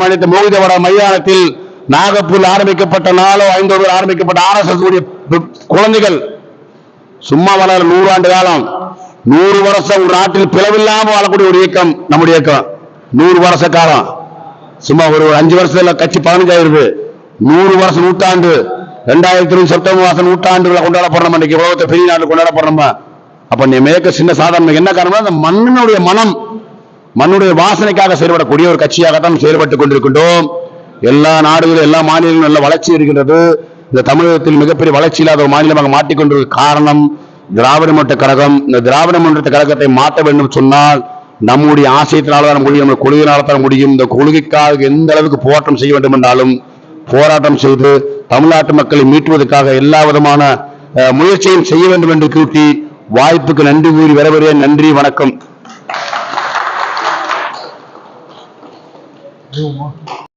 அளித்த மோகிதவட மைதானத்தில் நாகப்பூரில் ஆரம்பிக்கப்பட்ட நாளோ ஐந்தோடு ஆரம்பிக்கப்பட்ட ஆர்எஸ்எஸ் உடைய குழந்தைகள் சும்மா வளர நூறாண்டு காலம். நூறு வருஷம் ஒரு நாட்டில் பிளவில்லாம வாழக்கூடிய ஒரு இயக்கம் நம்முடைய இயக்கம். நூறு வருஷ காலம். சும்மா ஒரு அஞ்சு வருஷத்துல கட்சி பதினஞ்சாயிருக்கு. நூறு வருஷம் நூற்றாண்டு. ரெண்டாயிரத்தி இருபது செப்டம்பர் மாசம் நூற்றாண்டுகளை கொண்டாட போறோம் இன்னைக்கு உலகத்தை பெரிய நாடு கொண்டாட போறோம் அப்ப நீ மேற்க சின்ன சாதாரண என்ன காரணம் அந்த மண்ணினுடைய மனம் மண்ணுடைய வாசனைக்காக செயல்படக்கூடிய ஒரு கட்சியாகத்தான் செயல்பட்டுக் கொண்டிருக்கின்றோம். எல்லா நாடுகளும் எல்லா மாநிலங்களும் நல்ல வளர்ச்சி இருக்கின்றது. இந்த தமிழகத்தில் மிகப்பெரிய வளர்ச்சி இல்லாத ஒரு மாநிலமாக மாற்றிக்கொண்டிருக்க காரணம் திராவிட முன்னேற்ற கழகம். இந்த திராவிட முன்னேற்ற கழகத்தை மாற்ற வேண்டும் சொன்னால் நம்முடைய ஆசையத்தினால தான் முடியும் நம்ம கொள்கையினால தான் முடியும். இந்த கொள்கைக்காக எந்த அளவுக்கு போராட்டம் செய்ய வேண்டும் என்றாலும் போராட்டம் செய்து தமிழ்நாட்டு மக்களை மீட்டுவதற்காக எல்லா விதமான முயற்சியும் செய்ய வேண்டும் என்று கூட்டி வாய்ப்புக்கு நன்றி கூறி வரவரேன் நன்றி வணக்கம். 还有吗？